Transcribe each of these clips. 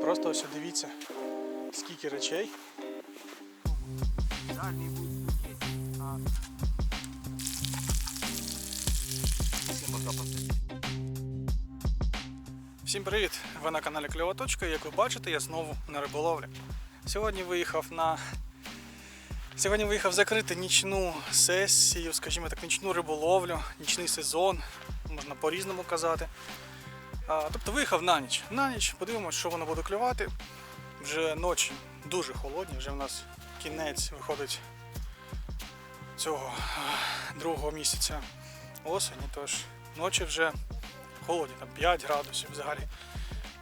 Просто ось дивіться, скільки речей. Всім привіт! Ви на каналі Кльова Точка. і Як ви бачите, я знову на риболовлі. Сьогодні виїхав на. Сьогодні виїхав закрити нічну сесію, скажімо так, нічну риболовлю, нічний сезон, можна по-різному казати. А, тобто виїхав на ніч. На ніч подивимось, що воно буде клювати. Вже ночі дуже холодні, вже в нас кінець виходить цього другого місяця осені, тож ночі вже холодні, там 5 градусів взагалі.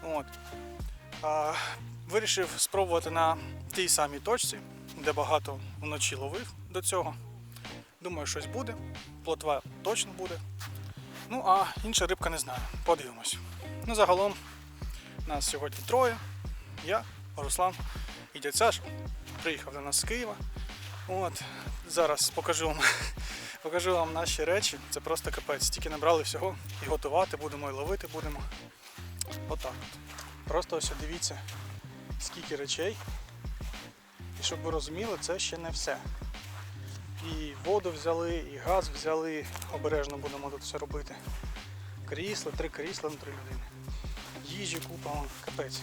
От. А, вирішив спробувати на тій самій точці, де багато вночі ловив до цього. Думаю, щось буде. Плотва точно буде. Ну, а інша рибка не знаю. Подивимось. Ну, загалом нас сьогодні троє. Я, Руслан і дядь Саша. Приїхав до нас з Києва. От, зараз покажу вам, покажу вам наші речі. Це просто капець. Тільки набрали всього і готувати будемо, і ловити будемо. Отак от. Просто ось дивіться, скільки речей. І щоб ви розуміли, це ще не все. І воду взяли, і газ взяли. Обережно будемо тут все робити. Крісла, три крісла на три людини. Їжі купа, капець.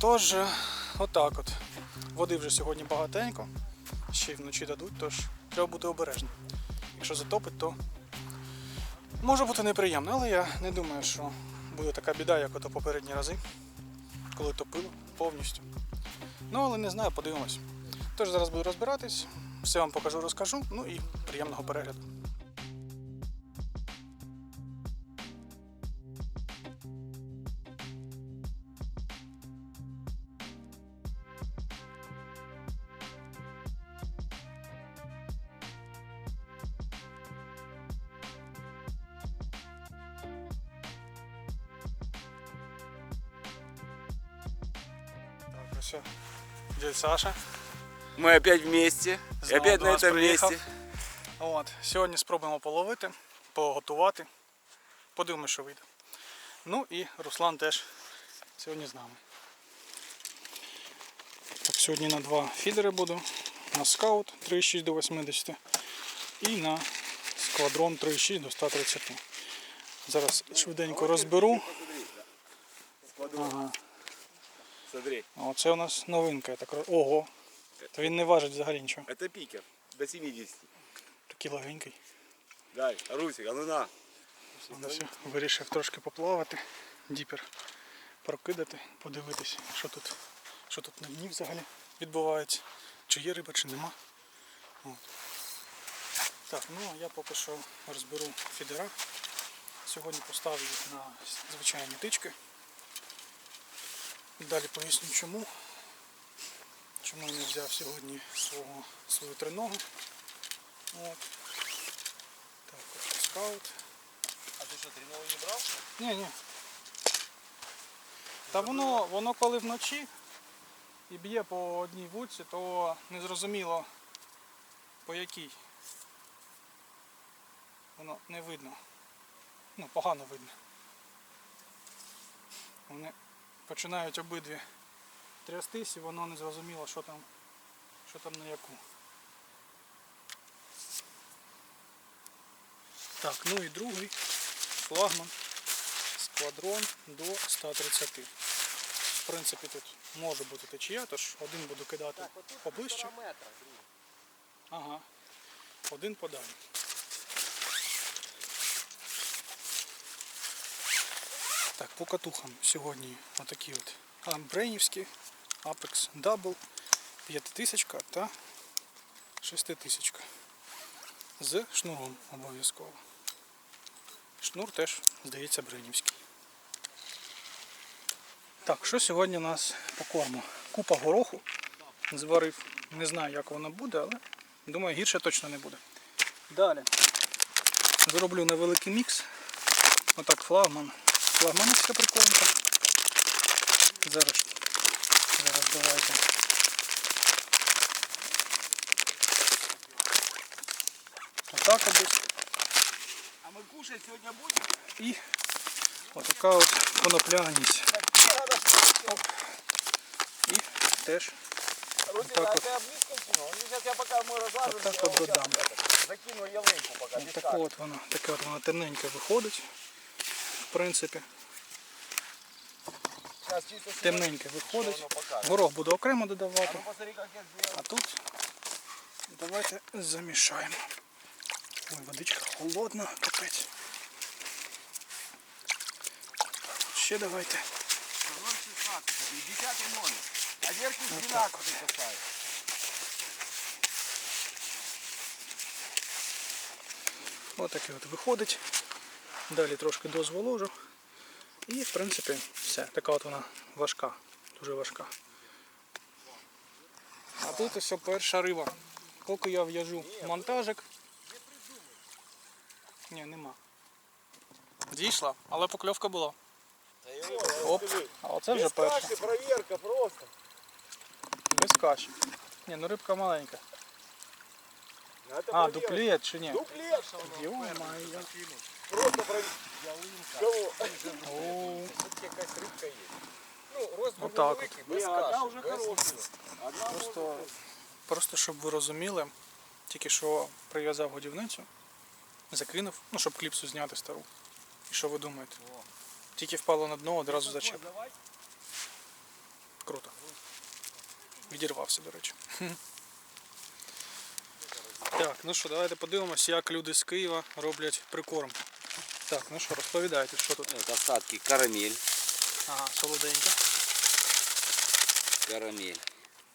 Тож, е, отак от. Води вже сьогодні багатенько, ще й вночі дадуть, тож треба бути обережним. Якщо затопить, то може бути неприємно, але я не думаю, що буде така біда, як ото попередні рази, коли топило повністю. Ну, але не знаю, подивимось. Тож зараз буду розбиратись, все вам покажу, розкажу, ну і приємного перегляду. Так, ось Саша. Мы опять вместе. Знову опять на этом приїхав. месте. От, сьогодні спробуємо половити, поготувати. Подивимося, що вийде. Ну і Руслан теж сьогодні з нами. Так, сьогодні на два фідери буду. На скаут 3,6 до 80 і на сквадрон 3,6 до 130. Зараз швиденько розберу. Ага. Оце у нас новинка. Я так... Ого! То він не важить взагалі нічого. это пикер до 70. Такий легенький. Дай, Русик, а ну на. Все, вирішив трошки поплавати, діпер прокидати, подивитися, що тут, що тут на дні взагалі відбувається, чи є риба, чи нема. От. Так, ну а я поки що розберу фідера. Сьогодні поставлю їх на звичайні тички. Далі поясню чому. Чому не взяв сьогодні свого, свою триногу. От. Так, от скаут. А ты что, тренировку не брал? Ні, ні. Та воно, воно коли вночі і б'є по одній вудці, то не зрозуміло по якій. Воно не видно. Ну, погано видно. Вони починають обидві трястись і воно не зрозуміло, що там, що там на яку. Так, ну і другий флагман сквадрон до 130. В принципі, тут може бути течія, тож один буду кидати поближче. Ага. Один подалі. Так, по катухам сьогодні отакі от амбрейнівські, Apex Double, 5000 та 6000 з шнуром обов'язково. Шнур теж, здається, бринівський. Так, що сьогодні у нас по корму? Купа гороху зварив. Не знаю, як воно буде, але думаю, гірше точно не буде. Далі. Зроблю невеликий мікс. Отак флагман. Флагманівська прикольника. Зараз Зараз давайте. Отак от. А мы кушать сегодня будем? І Отака от конопляність. Оп. І теж Русик, Так а вот. ты облизком кинул? Ну, сейчас я пока мы разлаживаемся, Вот так я вот вот додам. щас это, закину ялинку пока, без таке от воно, таке от воно темненьке виходить. В принципі, Сейчас чисто сегодня темненьке виходить. Горох буду окремо додавати. А тут давайте замішаємо. Ой, водичка холодна, капець. Ще давайте. Номер 16, это 10 номер. А верхний Вот 12 так вот. от виходить. Далі трошки дозволожу. І в принципі все. Така от вона важка, дуже важка. А тут ось перша риба. Поки я в'яжу монтажик. Ні, нема. Дійшла, але покльовка була. Оп, а оце вже перша. проверка просто. Без каші. Ні, ну рибка маленька. Ну, А, дуплет чи ні? Дуплет. Йо-моє. Просто проверка. О, Тут якась рибка є. Ну, Отак от. невеликий, без каші, без нічого. Просто, просто щоб ви розуміли, тільки що прив'язав годівницю, закинув, ну щоб кліпсу зняти стару. І що ви думаєте? Тільки впало на дно, одразу зачеп. Круто. Відірвався, до речі. Так, ну що, давайте подивимось, як люди з Києва роблять прикорм. Так, ну що, розповідайте, що тут? Вот остатки карамель, Ага, солоденька. карамель.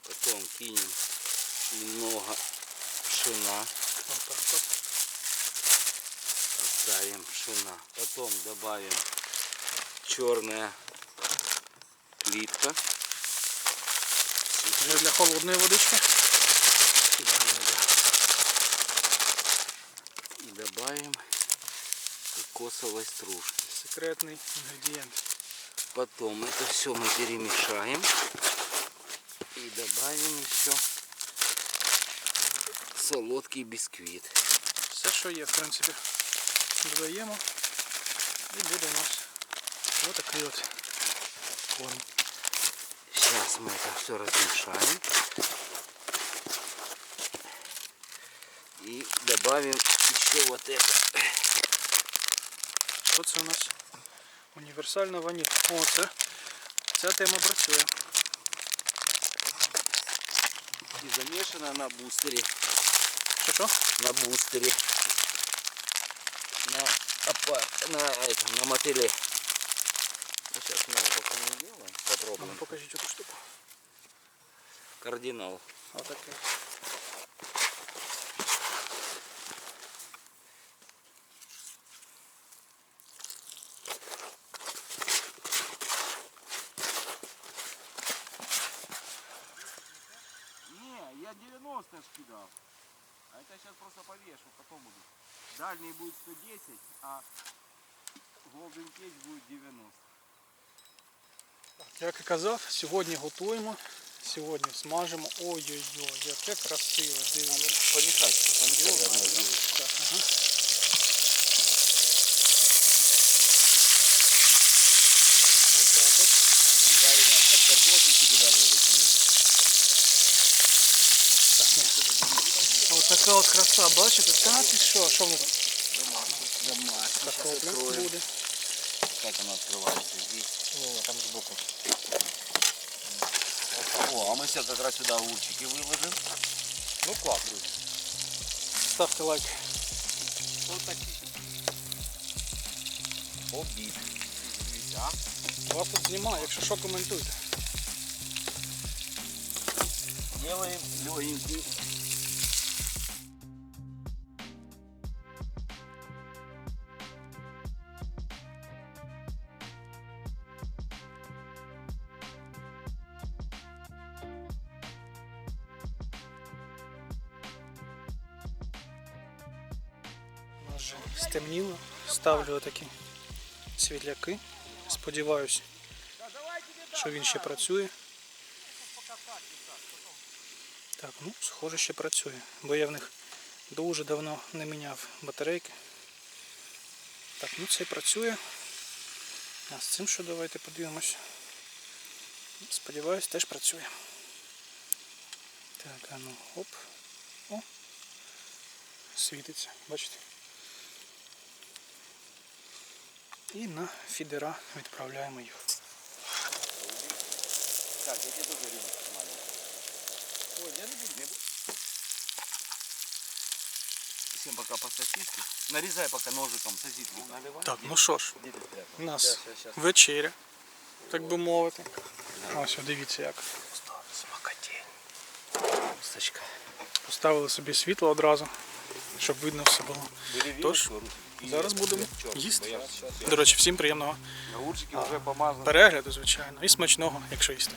Потом кинем немного пшена, Отак от. оставим пшена. Потом добавим черная плитка. Вже для холодної водички. И добавим кокосовой стружки. Секретний інгредієнт. Потом это все мы перемешаем. И добавим еще солодкий бисквит. Все, що є, в принципі, додаємо. І буде у нас отакий от корм. Сейчас мы это все размешаем. И добавим еще вот это. Що це у нас? Універсальна ваніль. О, це, ця тема працює. И замешано на бустере. Що що? На бустере. На, опа, на этом, на мотыле. Ну, сейчас мы его пока не делаем. А ну, Попробуем. покажіть цю штуку. Кардинал. Отакий. Не, 90 скидал. А это сейчас просто повешу, потом буду. Дальний будет 110, а Golden Cage будет 90. Як і казав, сьогодні готуємо, сьогодні смажимо. Ой-ой-ой, яке красиве, дивіться. Помешать. помешать. Так, ага. така от краса, бачите? Та ти що? Що воно тут? Домашний. Картопля откроем. буде. Как она открывается здесь? Не, там сбоку. О, а мы сейчас как раз сюда огурчики выложим. Ну класс, друзі. Ставте лайк. Вот такие. Обид. Дивіться, а? Вас тут знімаю, якщо що, коментуйте. Делаем легенький. Ставлю отакі світляки. Сподіваюсь, що він ще працює. Так, ну, схоже, ще працює. Бо я в них дуже давно не міняв батарейки. Так, ну це працює. А з цим що давайте подивимось. Сподіваюсь, теж працює. Так, а ну оп. О. Світиться, бачите? І на фідера відправляємо їх. Так, я тебе рыбу маленькую. Ой, я не буду. Всем пока по сосиске. Нарезай пока ножиком сосиску. Так, ну що ж, у нас вечеря, так би мовити. Ось, дивіться як. Поставили собі світло одразу, щоб видно все було. Тож, зараз будемо їсти. До речі, всім приємного перегляду, звичайно, і смачного, якщо їсти.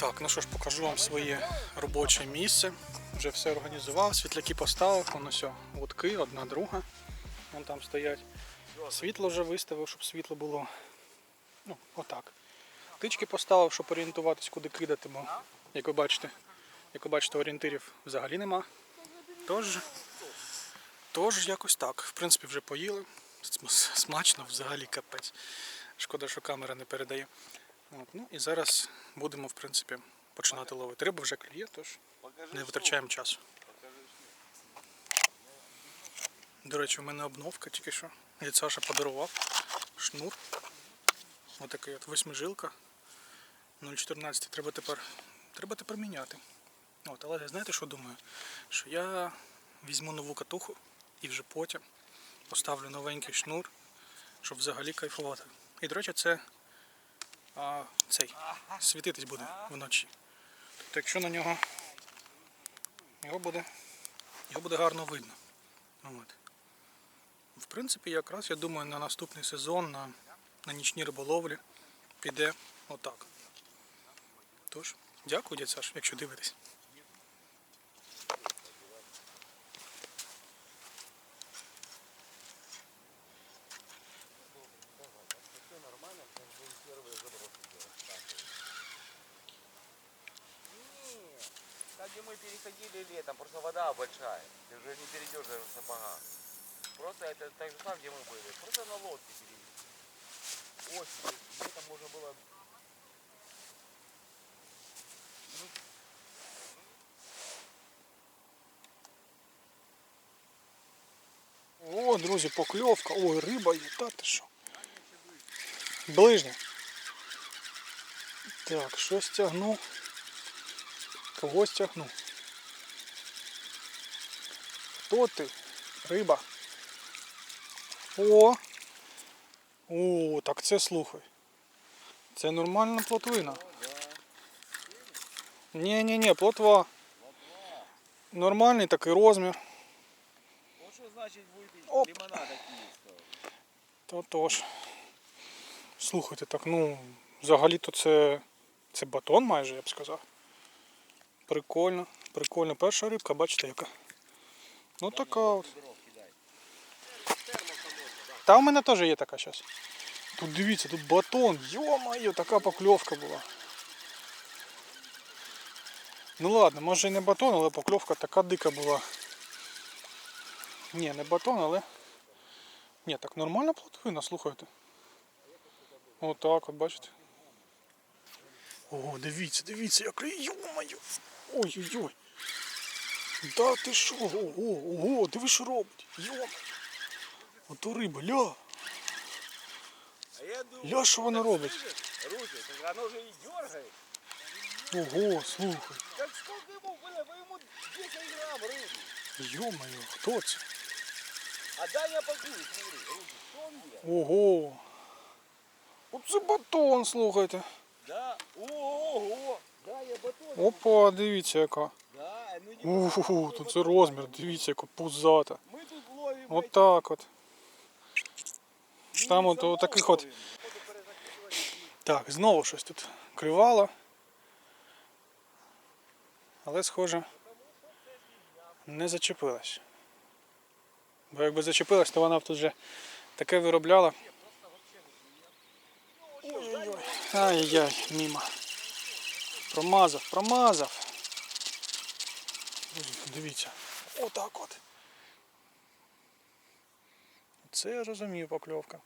Так, ну що ж, покажу вам своє робоче місце. Вже все організував, світляки поставив, воно все, лотки, одна друга. Вон там стоять. Світло вже виставив, щоб світло було. Ну, отак. Тички поставив, щоб орієнтуватись, куди кидати, бо, як ви бачите, як ви бачите, орієнтирів взагалі нема. Тож, тож якось так. В принципі, вже поїли. Смачно, взагалі капець. Шкода, що камера не передає. От, ну і зараз будемо, в принципі, починати ловити. Риба вже клює, тож не витрачаємо часу. До речі, у мене обновка тільки що. Від Саша подарував шнур. Отакий от восьмижилка 0,14. Треба тепер, треба тепер міняти. От, але знаєте, що думаю? Що я візьму нову катуху і вже потім поставлю новенький шнур, щоб взагалі кайфувати. І, до речі, це цей світитись буде вночі. Тобто, якщо на нього його буде, його буде гарно видно. От. В принципі, якраз я думаю, на наступний сезон на, на нічні риболовлі піде отак. Тож, дякую, дядь якщо дивитесь. Большая. Ты уже не перейдешь даже в сапогах. Просто это так же там, где мы были. Просто на лодке перейти. Осень. Летом можно было... О, друзі, покльовка. Ой, риба є, та ти що. Ближня. Так, щось тягну. Когось тягну. Хто ти? Риба. О! О, так це слухай. Це нормальна плотвина. Ні, ні, ні, плотва. Нормальний такий розмір. Вот что значит будет Оп. лимонада киевского. То тож. Слухайте, так ну, взагалі-то це, це батон майже, я б сказав. Прикольно, прикольно. Перша рибка, бачите яка. Ну така от. Та у мене теж є така зараз. Тут дивіться, тут батон. Йо-моє, така покльовка була. Ну ладно, може і не батон, але покльовка така дика була. Ні, не батон, але. Ні, так нормальна плотвина, слухайте. Отак от, бачите. О, дивіться, дивіться, як йо-моє. Ой-ой-ой. Да ти що? Ого, ого, диви, що робить. Йо. Ото риба, ля. А я думаю, Ля, що вона робить? Руся, так оно же и дергает. Ого, слухай. Так сколько ему было? Вы ему 10 грамм рыбы. Йо-моє, хто це? А Даня погусь, смотри, Руся, что он делает? Ого. Оце батон, слухайте. Да, ого, да, я батон. Опа, дивіться яка. Ууу, тут це розмір, дивіться, яка пузата. Ловим. Отак от. там не от таких от- Так, знову щось тут кривало. Але схоже. не зачепилась. Бо якби зачепилась, то вона б тут вже таке виробляла. Ай-яй, мімо. Промазав, промазав. Дивіться. Отак от. Це я розумію покльовка.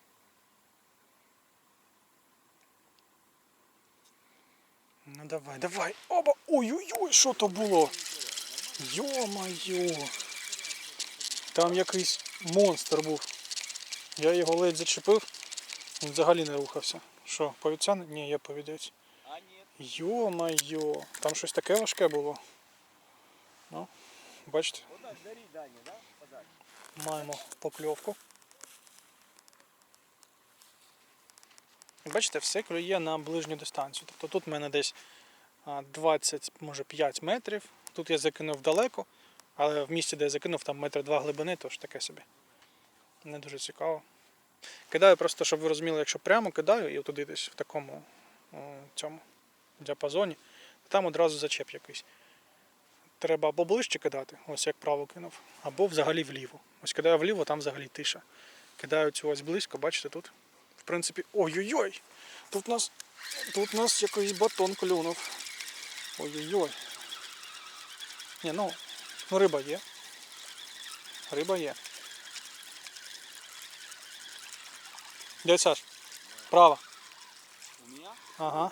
Ну давай, давай. Оба! Ой-ой-ой, що то було? Йо-моє. Там якийсь монстр був. Я його ледь зачепив, він взагалі не рухався. Що, повідця? Ні, я повідець. Йо-моє, там щось таке важке було. Ну, бачите, маємо покльовку. Бачите, все клює на ближню дистанцію. Тобто тут в мене десь а, 20, може 5 метрів. Тут я закинув далеко, але в місці, де я закинув, там метр два глибини, тож таке собі. Не дуже цікаво. Кидаю просто, щоб ви розуміли, якщо прямо кидаю і туди десь в такому о, цьому діапазоні, там одразу зачеп якийсь. Треба або ближче кидати, ось як право кинув, або взагалі вліво. Ось кидаю вліво, там взагалі тиша. Кидаю цю ось близько, бачите, тут. В принципі, ой-ой-ой! Тут нас, тут нас якийсь батон клюнув. Ой-ой-ой. Ні, ну, ну риба є. Риба є. Дядь Саш, право. Ага.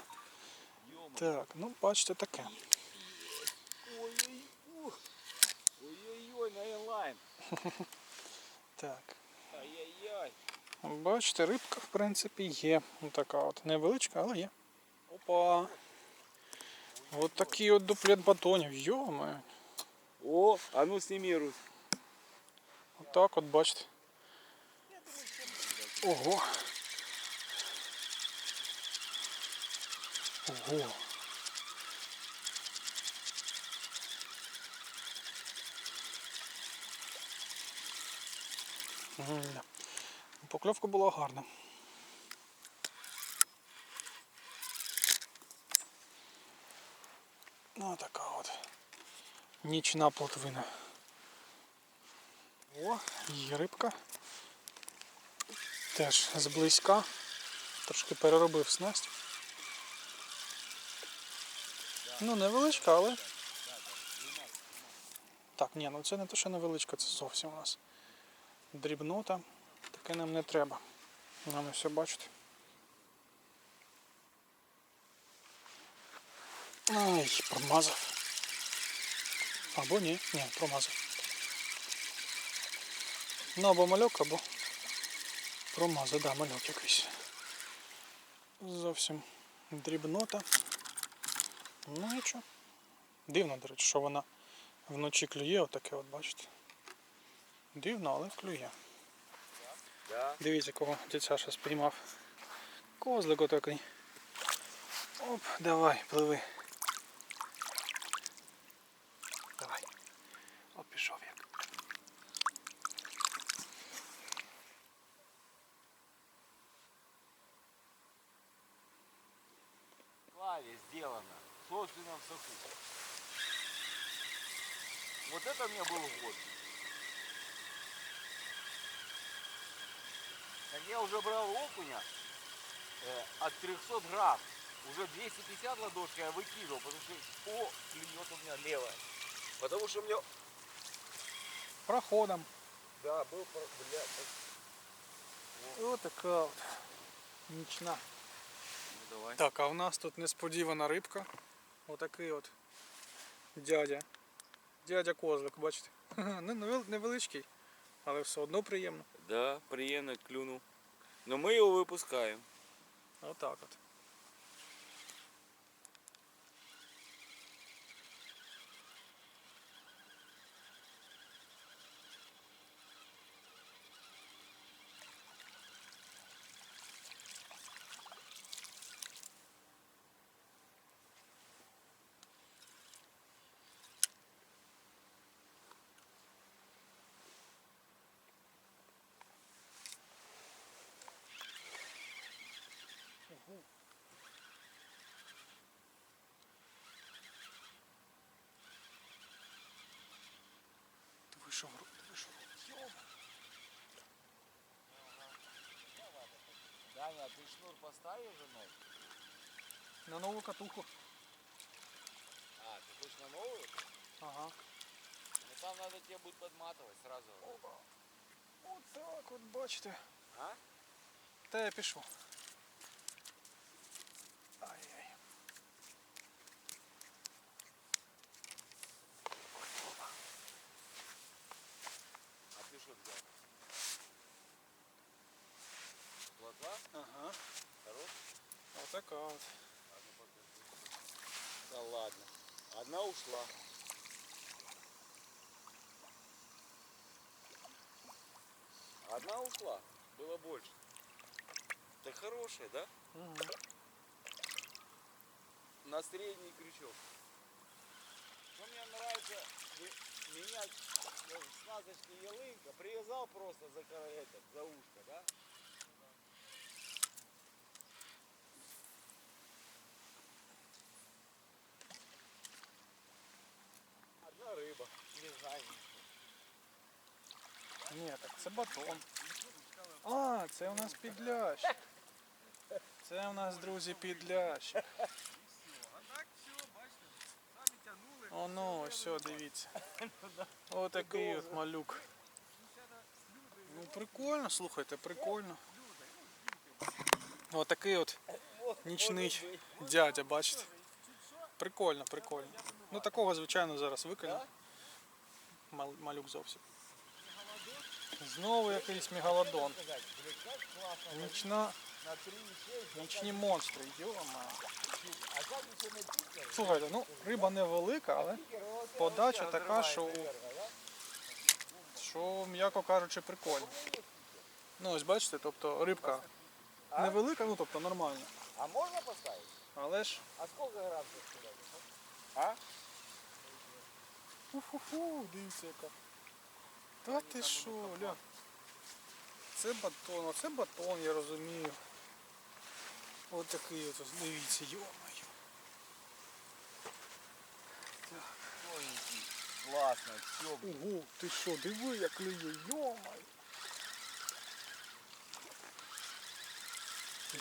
Так, ну бачите таке. Ой-ой-ой. ух. Ой-ой-ой, на инлайн. Так. Ай-яй-яй. Бачите, рибка, в принципі, є. Ну, така от невеличка, але є. Опа. От такий от дуплет батонів. Йоме. О, а ну сними, Русь. Отак от бачите. Ого. Ого. Покльовка була гарна. Ну, така от. Нічна плотвина. О, є рибка. Теж зблизька. Трошки переробив снасть. Ну, невеличка, але. Так, ні, ну це не те, що невеличка, це зовсім у нас дрібнота. Таке нам не треба. Нам все бачите. Ай, промазав. Або ні, ні, промазав. Ну або мальок, або промазав, да, мальок якийсь. Зовсім дрібнота. Ну нічого. Дивно, до речі, що вона вночі клює, отаке от бачите. Дивно, але клює. Дивіться, кого Саша спіймав. Козлик отакий. Оп, давай, пливи. Давай. От пішов як. Клаве сделано. В собственном соку. Вот это мне был год. Так я уже брал окуня э, от 300 грамм. Уже 250 ладошки я выкидывал, потому что, о, клюет у меня левая. Потому что у меня, Проходом. да, был, про- блядь, І отака от. Нічна. ну давай. Так, а в нас тут несподівана рибка. Отакий от дядя. Дядя козлик, бачите? Ну, невел- невеличкий, Але все одно приємно. Да, приємно клюнув. Ну ми його випускаємо. Отак от. Що робити? Що робити? Даня, ти шнур поставив вже новий? На нову катуху. А, ти хочеш на новую? Ага. Ну там треба тебе буде підматувати сразу. Опа. Оце от бачите. А? Та я пішов. Одна ушла. Одна ушла? Было больше. Так хорошая, да? Угу. На средний крючок. Что мне нравится менять э, сназочки ялынка, привязал просто за, этот, за ушко, да? Ні, так це батон. А, це у нас підлящ. Це у нас, друзі, підлящ. А так все, дивіться. Отакий от малюк. Ну прикольно, слухайте, прикольно. Отакий от нічний дядя, бачите. Прикольно, прикольно. Ну такого, звичайно, зараз. Мал- малюк зовсім. Знову якийсь мегалодон. Нічна, нічні монстри, йома. Слухайте, ну риба невелика, але подача така, що, що м'яко кажучи, прикольно. Ну ось бачите, тобто рибка невелика, ну тобто нормальна. А можно поставить? Але ж А сколько градусов сюда? А? Фу-фу-фу, дивіться яка. Та ти що, ля. Це батон, оце батон, я розумію. Ось такий от, ось, дивіться, йомаю. Тоненький. Классно, все. Ого, ти що, диви, як клює, йомаю.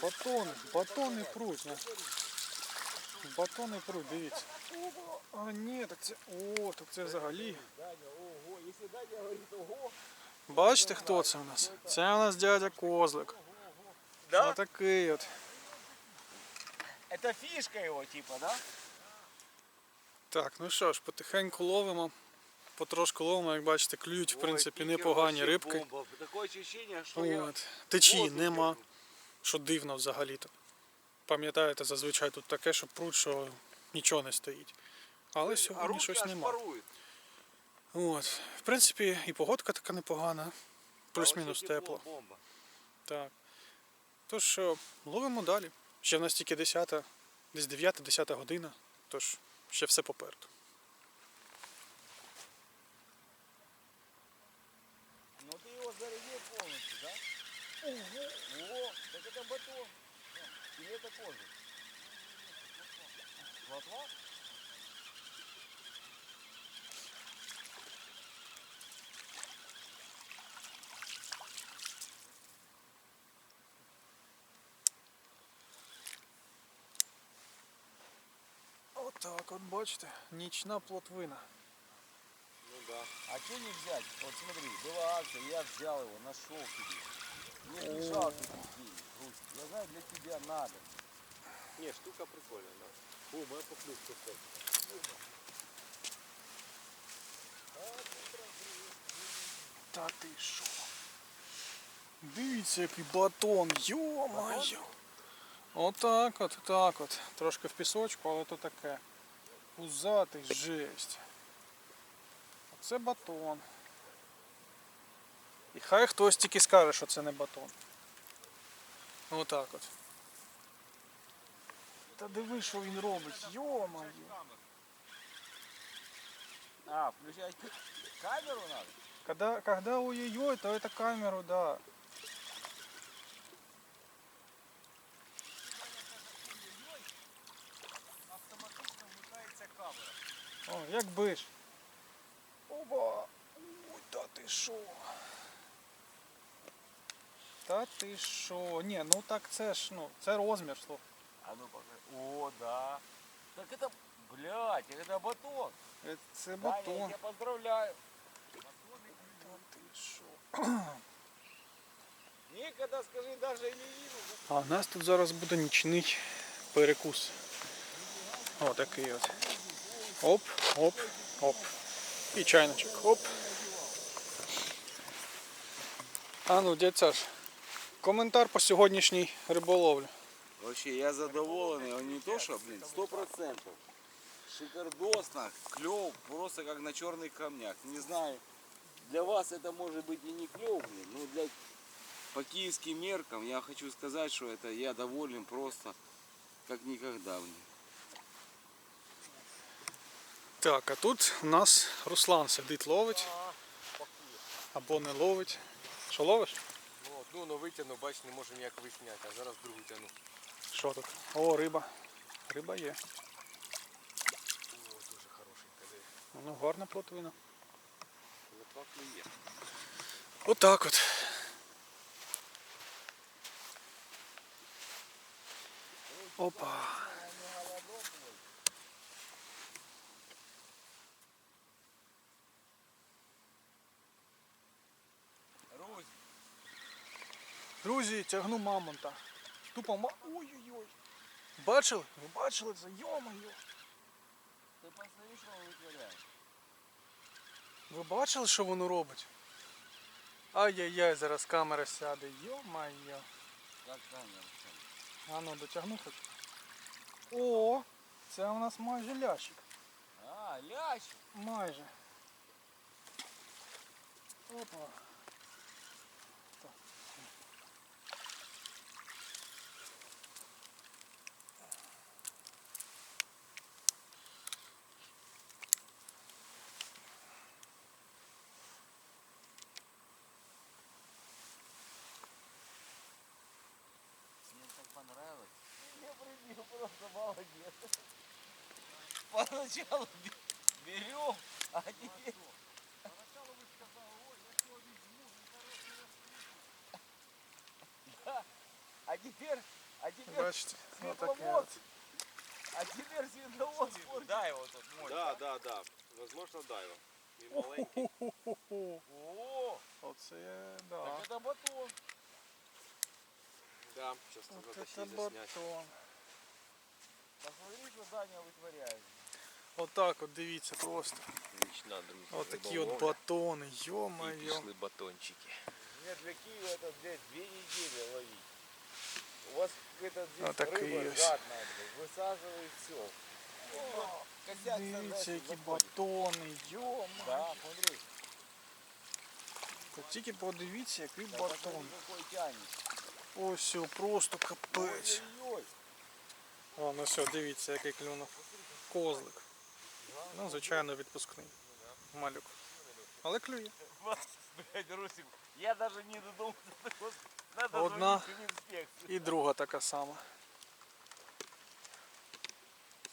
Батони, батони пруть, ну. Батони пруть, дивіться. А ні, так це. О, так це взагалі. Бачите, хто це у нас? Це у нас дядя Козлик. Да? Отакий от. это фишка его типа, да? Так, ну що ж, потихеньку ловимо. Потрошку ловимо, як бачите, клюють, в принципі, непогані рибки. От. Течії нема, що дивно взагалі-то. Пам'ятаєте, зазвичай тут таке, що пруть, що нічого не стоїть. Але сьогодні щось аж нема. паруют. От. В принципі, і погодка така непогана, плюс-мінус А вообще тепло. Бомба. Так. Тож що, ловимо далі. Ще в нас тільки 10, десь 9-10 година, тож ще все попереду. Ну ты его зарядил полностью, да? Ого! Ого! Так это батон. Или это кожик? Плотва? Отак, от бачите, нічна плотвина. Ну да. А что не взять? Вот смотри, была акция, я взял его, нашел тебе. Не мешал ты такие, Русь. Я знаю, для тебя надо. Не, штука прикольная, да. О, моя поклювка кстати. Та ти що? Дивіться, який батон, йо-моє. Отак от, так от. Трошки в пісочку, але то таке. Пузатий жесть. Оце батон. І хай хтось тільки скаже, що це не батон. Отак от. Та диви, що він робить, йо-моє. А, включать камеру надо? Когда, когда ой-ой-ой, то это камеру, да. О, як би ж. Оба! Ой, та ти що? Та ти що? Ні, ну так це ж, ну, це розмір, слухай. А ну покажи. О, да. Так это, блядь, это батон. Е, Це Да, я батон. тебя поздравляю. Та ти що? Никогда, скажи, даже не видел. А у нас тут зараз буде нічний перекус. О, такий от. Оп, оп, оп. І чайничок. Оп. А ну, дядь Саш, коментар по сьогоднішній риболовлі. Вообще, я задоволенный. Он не то, что, блин, сто процентов. Шикардосно, клев, просто как на черных камнях. Не знаю, для вас это может быть и не клев, блин, но для по киевским меркам я хочу сказать, что это я доволен просто как никогда, блин. Так, а тут у нас Руслан сидить, ловить. Або не ловить. Що ловиш? Ну, одну но витягну, бач, не можу ніяк висняти, а зараз другу тяну. Що тут? О, риба. Риба є. О, дуже хорошенька, де. Ну, гарна плотвина. Лотва клює. Отак от. Опа. Друзі, тягну мамонта. Тупо ма... Ой-ой-ой. Бачили? Ви бачили це? Йо-моє. ты посмотри, что он вытворяет. Ви бачили, що воно робить? Ай-яй-яй, зараз камера сяде. Йо-моє. Как камера? А ну, дотягну хоч. О, це у нас майже лящик. А, лящ. Майже. Опа. Так. Мне так понравилось. Мне прибил просто молодец. Поначалу бе- берем, а теперь... Да, А теперь, а теперь, Бачите, отаке Світловод. от. а теперь световод спортит. Дай його тут, мой. Да, да, да. Возможно, дай його. Він маленький. Хо-хо-хо. О, Оце да. так это батон. Да, сейчас От надо це сильно снять. батон. Посмотри, что Даня вытворяет. Отак от дивіться просто. Нічна, друзі. Отакі от батони, І йо-моє. пішли батончики. Мне для Киева это, блядь, две недели ловить. У вас какая-то здесь Ну, так и рыба есть. жадная, блядь, высаживает все. Косяк Дивіться, які заходит. батони, йо-моє. Да, смотри. Та Тільки подивіться, який Да, батон. посмотри, какой тянет. Ось все, просто капець. Ой-ой-ой. О, ну все, дивіться, який клюнув. Козлик. Ну, звичайно, відпускний. Малюк. Але клює. Блядь, Русик, я даже не Надо Одна. в. І друга така сама.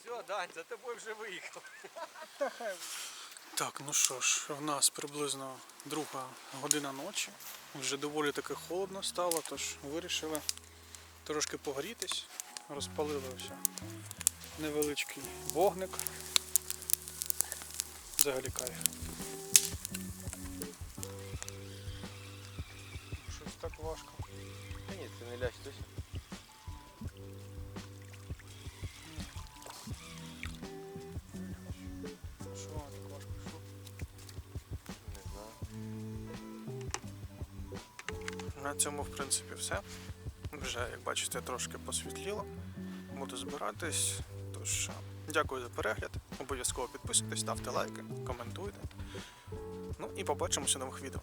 Все, Дань, за тобою вже виїхав. Так, ну що ж, в нас приблизно друга година ночі. Вже доволі таки холодно стало, тож вирішили трошки погрітись. Розпалили ось невеличкий вогник. Взагалі кайф. Щось так важко. Та ні, це не лящ точно. Що воно так важко йшло? Не знаю. На цьому, в принципі, все. Вже, як бачите, трошки посвітліло. Буду збиратись. Тож, дякую за перегляд. Обов'язково підписуйтесь, ставте лайки, коментуйте. Ну і побачимося в нових відео.